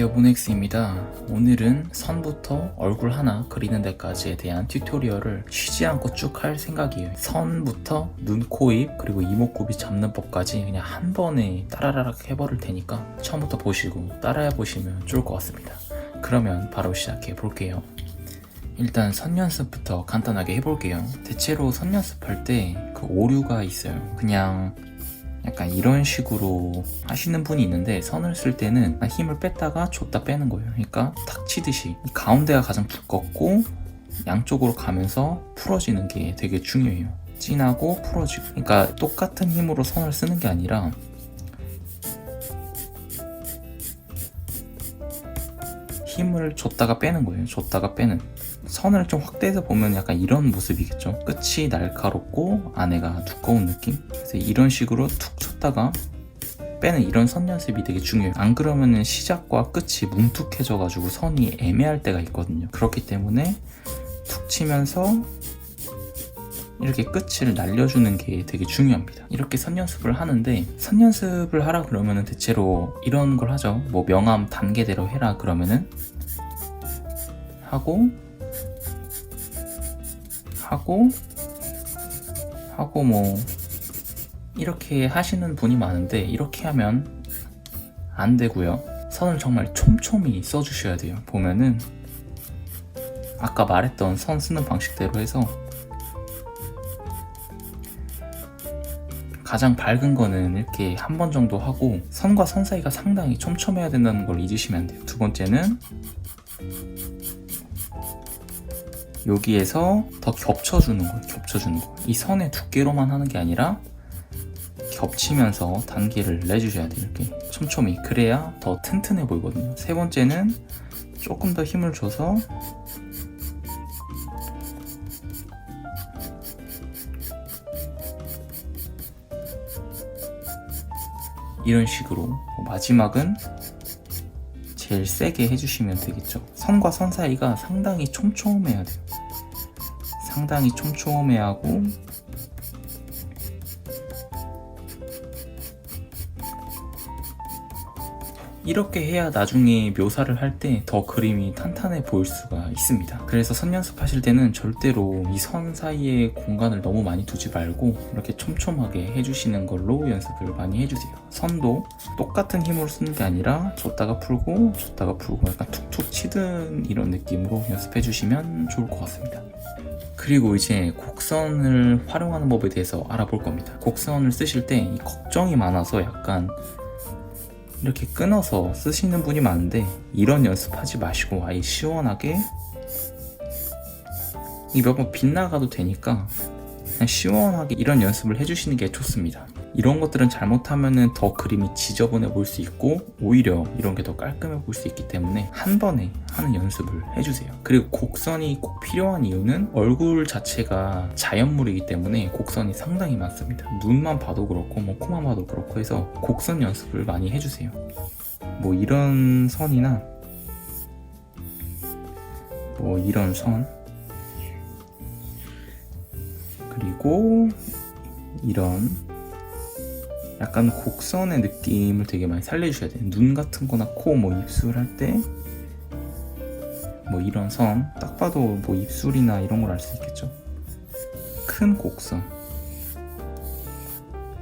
안녕하세요 모넥스입니다. 오늘은 선부터 얼굴 하나 그리는 데까지에 대한 튜토리얼을 쉬지 않고 쭉 할 생각이에요. 선부터 눈, 코, 입 그리고 이목구비 잡는 법까지 그냥 한 번에 따라라락 해버릴 테니까 처음부터 보시고 따라해 보시면 좋을 것 같습니다. 그러면 바로 시작해 볼게요. 일단 선 연습부터 간단하게 해볼게요. 대체로 선 연습할 때 그 오류가 있어요. 그냥 약간 이런 식으로 하시는 분이 있는데 선을 쓸 때는 힘을 뺐다가 줬다 빼는 거예요. 그러니까 탁 치듯이 이 가운데가 가장 두껍고 양쪽으로 가면서 풀어지는 게 되게 중요해요. 진하고 풀어지고. 그러니까 똑같은 힘으로 선을 쓰는 게 아니라 힘을 줬다가 빼는 거예요. 줬다가 빼는. 선을 좀 확대해서 보면 약간 이런 모습이겠죠. 끝이 날카롭고 안에가 두꺼운 느낌? 그래서 이런 식으로 툭 쳤다가 빼는 이런 선 연습이 되게 중요해요. 안 그러면은 시작과 끝이 뭉툭해져가지고 선이 애매할 때가 있거든요. 그렇기 때문에 툭 치면서 이렇게 끝을 날려주는 게 되게 중요합니다. 이렇게 선 연습을 하는데 선 연습을 하라 그러면은 대체로 이런 걸 하죠. 뭐 명암 단계대로 해라 그러면은 하고 하고 하고 뭐 이렇게 하시는 분이 많은데 이렇게 하면 안 되고요. 선을 정말 촘촘히 써주셔야 돼요. 보면은 아까 말했던 선 쓰는 방식대로 해서 가장 밝은 거는 이렇게 한 번 정도 하고 선과 선 사이가 상당히 촘촘해야 된다는 걸 잊으시면 안 돼요. 두 번째는 여기에서 더 겹쳐주는 거예요. 겹쳐주는 거. 이 선의 두께로만 하는 게 아니라 겹치면서 단계를 내주셔야 돼요. 이렇게 촘촘히. 그래야 더 튼튼해 보이거든요. 세 번째는 조금 더 힘을 줘서 이런 식으로 뭐 마지막은 제일 세게 해주시면 되겠죠. 선과 선 사이가 상당히 촘촘해야 돼요. 상당히 촘촘해야 하고 이렇게 해야 나중에 묘사를 할 때 더 그림이 탄탄해 보일 수가 있습니다. 그래서 선 연습하실 때는 절대로 이 선 사이에 공간을 너무 많이 두지 말고 이렇게 촘촘하게 해주시는 걸로 연습을 많이 해주세요. 선도 똑같은 힘으로 쓰는 게 아니라 줬다가 풀고 줬다가 풀고 약간 툭툭 치든 이런 느낌으로 연습해 주시면 좋을 것 같습니다. 그리고 이제 곡선을 활용하는 법에 대해서 알아볼 겁니다. 곡선을 쓰실 때 이 걱정이 많아서 약간 이렇게 끊어서 쓰시는 분이 많은데 이런 연습하지 마시고 아예 시원하게 이 몇 번 빗나가도 되니까 그냥 시원하게 이런 연습을 해주시는 게 좋습니다. 이런 것들은 잘못하면은 더 그림이 지저분해 보일 수 있고 오히려 이런 게 더 깔끔해 보일 수 있기 때문에 한 번에 하는 연습을 해주세요. 그리고 곡선이 꼭 필요한 이유는 얼굴 자체가 자연물이기 때문에 곡선이 상당히 많습니다. 눈만 봐도 그렇고 뭐 코만 봐도 그렇고 해서 곡선 연습을 많이 해주세요. 뭐 이런 선이나 뭐 이런 선 그리고 이런 약간 곡선의 느낌을 되게 많이 살려주셔야 돼요. 눈 같은 거나 코, 뭐 입술 할 때 뭐 이런 선, 딱 봐도 뭐 입술이나 이런 걸 알 수 있겠죠. 큰 곡선.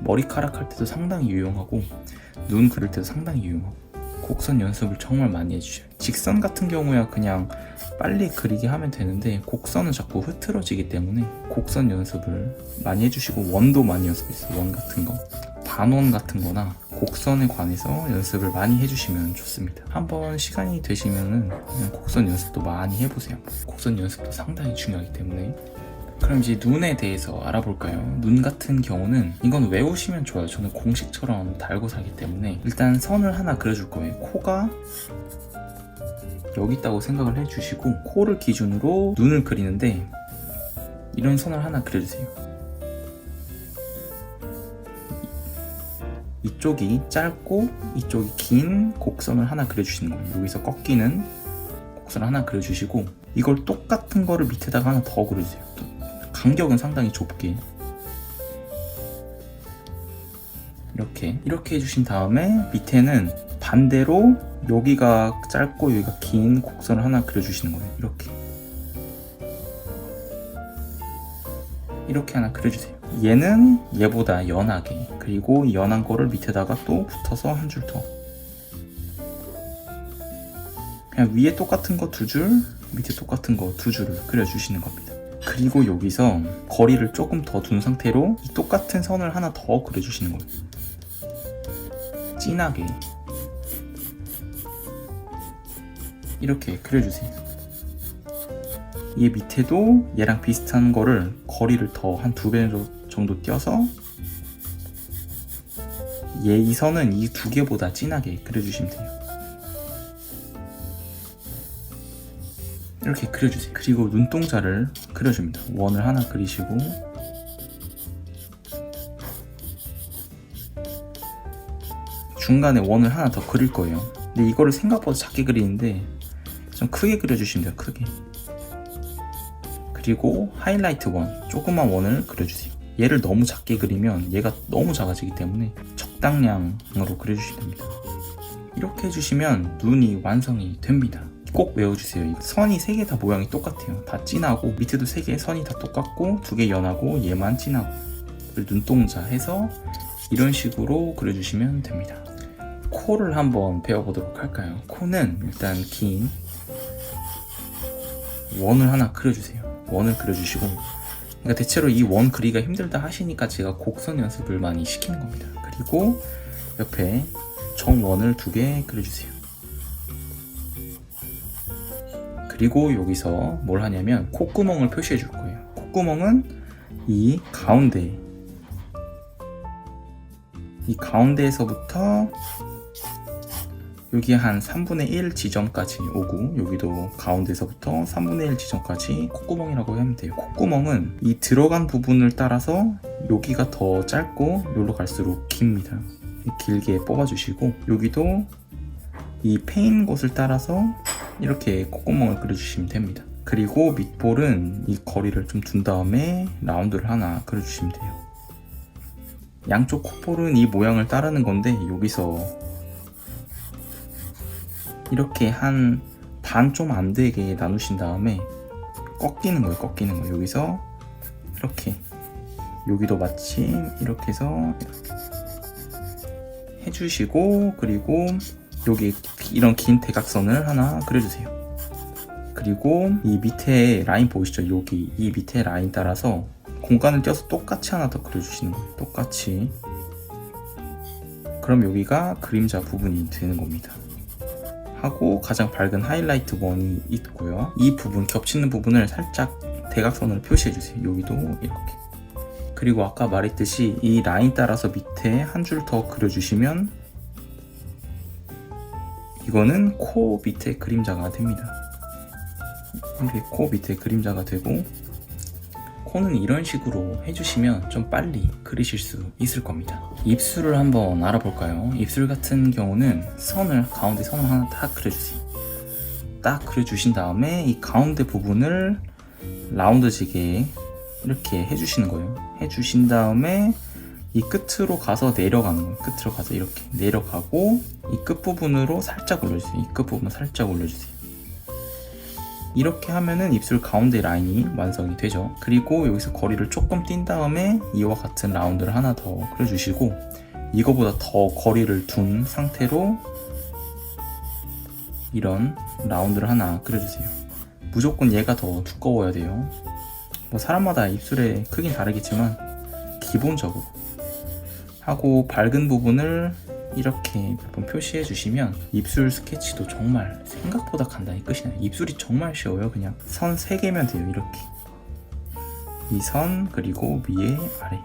머리카락 할 때도 상당히 유용하고 눈 그릴 때도 상당히 유용하고 곡선 연습을 정말 많이 해주셔요. 직선 같은 경우야 그냥 빨리 그리게 하면 되는데 곡선은 자꾸 흐트러지기 때문에 곡선 연습을 많이 해주시고 원도 많이 연습했어요. 원 같은 거. 단원 같은 거나 곡선에 관해서 연습을 많이 해주시면 좋습니다. 한번 시간이 되시면은 곡선 연습도 많이 해보세요. 곡선 연습도 상당히 중요하기 때문에. 그럼 이제 눈에 대해서 알아볼까요? 눈 같은 경우는 이건 외우시면 좋아요. 저는 공식처럼 달고 살기 때문에 일단 선을 하나 그려줄 거예요. 코가 여기 있다고 생각을 해주시고 코를 기준으로 눈을 그리는데 이런 선을 하나 그려주세요. 이쪽이 짧고 이쪽이 긴 곡선을 하나 그려주시는 거예요. 여기서 꺾이는 곡선을 하나 그려주시고 이걸 똑같은 거를 밑에다가 하나 더 그려주세요. 또 간격은 상당히 좁게 이렇게 이렇게 해주신 다음에 밑에는 반대로 여기가 짧고 여기가 긴 곡선을 하나 그려주시는 거예요. 이렇게. 이렇게 하나 그려주세요. 얘는 얘보다 연하게 그리고 이 연한 거를 밑에다가 또 붙어서 한 줄 더. 그냥 위에 똑같은 거 두 줄, 밑에 똑같은 거 두 줄을 그려주시는 겁니다. 그리고 여기서 거리를 조금 더 둔 상태로 이 똑같은 선을 하나 더 그려주시는 거예요. 진하게 이렇게 그려주세요. 얘 밑에도 얘랑 비슷한 거를 거리를 더 한 두 배 정도 띄어서 얘 이 선은 이 두 개보다 진하게 그려주시면 돼요. 이렇게 그려주세요. 그리고 눈동자를 그려줍니다. 원을 하나 그리시고 중간에 원을 하나 더 그릴 거예요. 근데 이거를 생각보다 작게 그리는데 좀 크게 그려주시면 돼요. 크게. 그리고 하이라이트 원, 조그만 원을 그려주세요. 얘를 너무 작게 그리면 얘가 너무 작아지기 때문에 적당량으로 그려주시면 됩니다. 이렇게 해주시면 눈이 완성이 됩니다. 꼭 외워주세요. 이 선이 세 개 다 모양이 똑같아요. 다 진하고 밑에도 세 개 선이 다 똑같고 두 개 연하고 얘만 진하고 눈동자 해서 이런 식으로 그려주시면 됩니다. 코를 한번 배워보도록 할까요? 코는 일단 긴 원을 하나 그려주세요. 원을 그려주시고 그러니까 대체로 이 원 그리기가 힘들다 하시니까 제가 곡선 연습을 많이 시키는 겁니다. 그리고 옆에 정원을 두 개 그려주세요. 그리고 여기서 뭘 하냐면 콧구멍을 표시해 줄 거예요. 콧구멍은 이 가운데 이 가운데에서부터 여기 한 3분의 1 지점까지 오고 여기도 가운데서부터 3분의 1 지점까지 콧구멍이라고 하면 돼요. 콧구멍은 이 들어간 부분을 따라서 여기가 더 짧고 여기로 갈수록 깁니다. 길게 뽑아주시고 여기도 이 페인 곳을 따라서 이렇게 콧구멍을 그려주시면 됩니다. 그리고 밑볼은 이 거리를 좀 둔 다음에 라운드를 하나 그려주시면 돼요. 양쪽 콧볼은 이 모양을 따르는 건데 여기서 이렇게 한 반 좀 안 되게 나누신 다음에 꺾이는 거예요. 꺾이는 거 여기서 이렇게 여기도 마침 이렇게 해서 이렇게 해주시고 그리고 여기 이런 긴 대각선을 하나 그려주세요. 그리고 이 밑에 라인 보이시죠? 여기 이 밑에 라인 따라서 공간을 띄어서 똑같이 하나 더 그려주시는 거예요. 똑같이. 그럼 여기가 그림자 부분이 되는 겁니다. 하고 가장 밝은 하이라이트 원이 있고요. 이 부분 겹치는 부분을 살짝 대각선으로 표시해 주세요. 여기도 이렇게. 그리고 아까 말했듯이 이 라인 따라서 밑에 한 줄 더 그려주시면 이거는 코 밑에 그림자가 됩니다. 이렇게 코 밑에 그림자가 되고 코는 이런 식으로 해주시면 좀 빨리 그리실 수 있을 겁니다. 입술을 한번 알아볼까요? 입술 같은 경우는 선을 가운데 선을 하나 딱 그려주세요. 딱 그려주신 다음에 이 가운데 부분을 라운드지게 이렇게 해주시는 거예요. 해주신 다음에 이 끝으로 가서 내려가는 거예요. 끝으로 가서 이렇게 내려가고 이 끝부분으로 살짝 올려주세요. 이 끝부분 살짝 올려주세요. 이렇게 하면은 입술 가운데 라인이 완성이 되죠. 그리고 여기서 거리를 조금 띈 다음에 이와 같은 라운드를 하나 더 그려주시고 이거보다 더 거리를 둔 상태로 이런 라운드를 하나 그려주세요. 무조건 얘가 더 두꺼워야 돼요. 뭐 사람마다 입술의 크긴 다르겠지만 기본적으로 하고 밝은 부분을 이렇게 몇번 표시해 주시면 입술 스케치도 정말 생각보다 간단히 끝이 나요. 입술이 정말 쉬워요. 그냥 선 3개면 돼요. 이렇게. 이 선 그리고 위에 아래.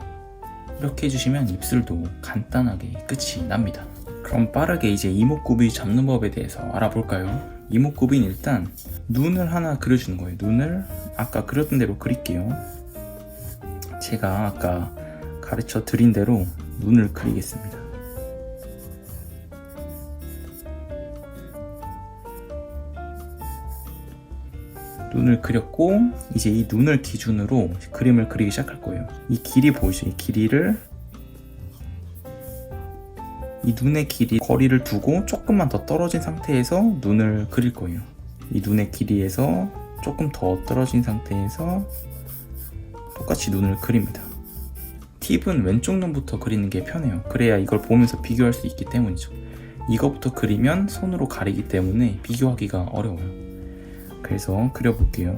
이렇게 해주시면 입술도 간단하게 끝이 납니다. 그럼 빠르게 이제 이목구비 잡는 법에 대해서 알아볼까요? 이목구비는 일단 눈을 하나 그려주는 거예요. 눈을 아까 그렸던 대로 그릴게요. 제가 아까 가르쳐 드린 대로 눈을 그리겠습니다. 눈을 그렸고 이제 이 눈을 기준으로 그림을 그리기 시작할 거예요. 이 길이 보이죠? 이 길이를 이 눈의 길이 거리를 두고 조금만 더 떨어진 상태에서 눈을 그릴 거예요. 이 눈의 길이에서 조금 더 떨어진 상태에서 똑같이 눈을 그립니다. 팁은 왼쪽 눈부터 그리는 게 편해요. 그래야 이걸 보면서 비교할 수 있기 때문이죠. 이거부터 그리면 손으로 가리기 때문에 비교하기가 어려워요. 그래서 그려볼게요.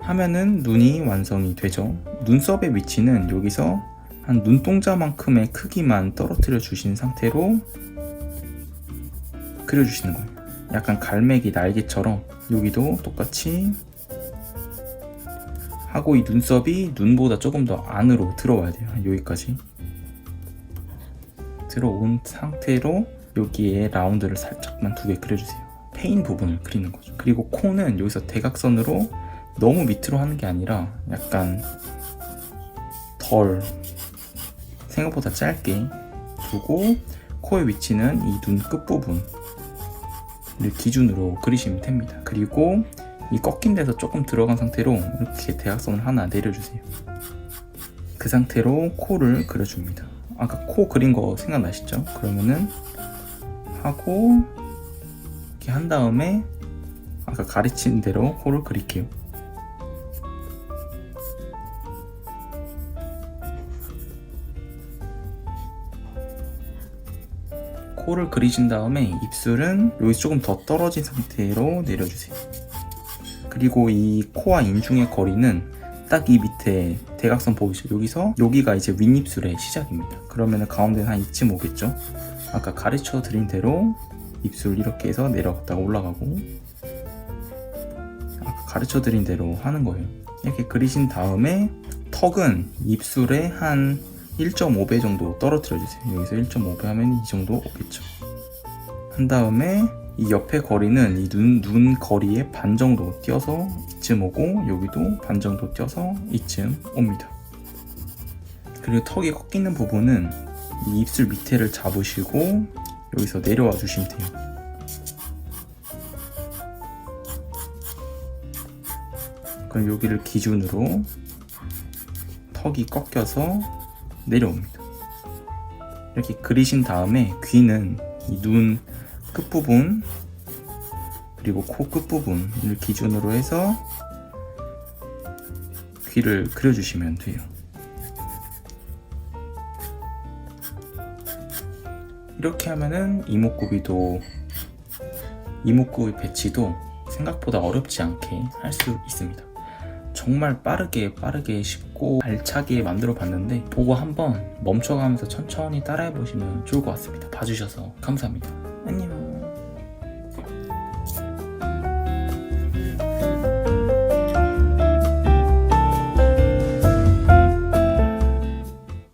하면은 눈이 완성이 되죠. 눈썹의 위치는 여기서 한 눈동자만큼의 크기만 떨어뜨려 주신 상태로 그려주시는 거예요. 약간 갈매기 날개처럼 여기도 똑같이 하고 이 눈썹이 눈보다 조금 더 안으로 들어와야 돼요. 여기까지 들어온 상태로 여기에 라운드를 살짝만 두 개 그려주세요. 페인 부분을 그리는 거죠. 그리고 코는 여기서 대각선으로 너무 밑으로 하는 게 아니라 약간 덜 생각보다 짧게 두고 코의 위치는 이 눈 끝부분을 기준으로 그리시면 됩니다. 그리고 이 꺾인 데서 조금 들어간 상태로 이렇게 대각선을 하나 내려주세요. 그 상태로 코를 그려줍니다. 아까 코 그린 거 생각나시죠? 그러면은 하고 이렇게 한 다음에 아까 가르친 대로 코를 그릴게요. 코를 그리신 다음에 입술은 여기 조금 더 떨어진 상태로 내려주세요. 그리고 이 코와 인중의 거리는 딱 이 밑에 대각선 보이시죠? 여기서 여기가 이제 윗입술의 시작입니다. 그러면 가운데는 한 이쯤 오겠죠? 아까 가르쳐 드린 대로 입술 이렇게 해서 내려갔다가 올라가고 아까 가르쳐 드린 대로 하는 거예요. 이렇게 그리신 다음에 턱은 입술에 한 1.5배 정도 떨어뜨려 주세요. 여기서 1.5배 하면 이 정도 오겠죠. 한 다음에 이 옆에 거리는 이 눈 눈 거리의 반 정도 띄어서 이쯤 오고 여기도 반 정도 띄어서 이쯤 옵니다. 그리고 턱이 꺾이는 부분은 이 입술 밑에를 잡으시고 여기서 내려와 주시면 돼요. 그럼 여기를 기준으로 턱이 꺾여서 내려옵니다. 이렇게 그리신 다음에 귀는 이눈 끝부분 그리고 코 끝부분을 기준으로 해서 귀를 그려주시면 돼요. 이렇게 하면은 이목구비도 이목구비 배치도 생각보다 어렵지 않게 할 수 있습니다. 정말 빠르게 빠르게 쉽고 알차게 만들어 봤는데 보고 한번 멈춰가면서 천천히 따라해 보시면 좋을 것 같습니다. 봐주셔서 감사합니다. 안녕.